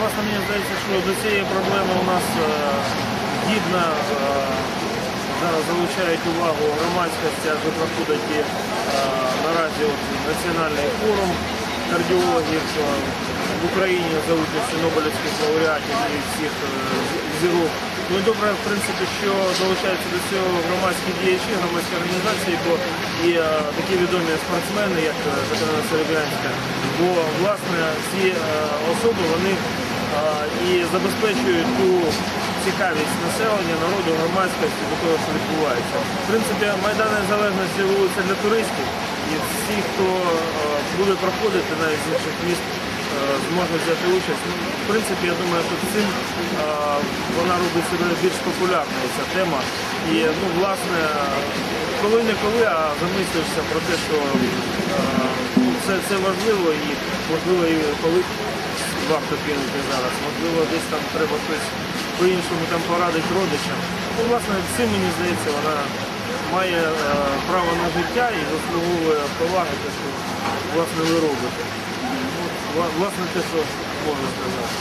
власне, мені здається, що до цієї проблеми у нас е, гідно е, зараз залучають увагу громадськості, адже проходить і е, наразі національний форум кардіологів в Україні за участю Нобелівських лауреатів і всіх зірок. Ну і добре, в принципі, що долучаються до цього громадські діячі, громадські організації, бо і е, такі відомі спортсмени, як Катерина Серебрянська, бо власне ці е, особи вони і забезпечують ту цікавість населення, народу, громадськості до того, що відбувається. В принципі, Майдан Незалежності вулиця для туристів, і всі, хто буде проходити навіть з інших міст, е, зможуть взяти участь. Ну, в принципі, я думаю, що цим вона робить себе більш популярною ця тема. І ну, власне, коли не коли, а замислюєшся про те, що це, це важливо і можливо і коли варто кинути зараз. Можливо, десь там треба щось по-іншому порадити родичам. Ну, власне, цим мені здається, вона має е, право на життя і заслуговує поваги, те, що власне ви робите. Ну, власне те, що можна сказати.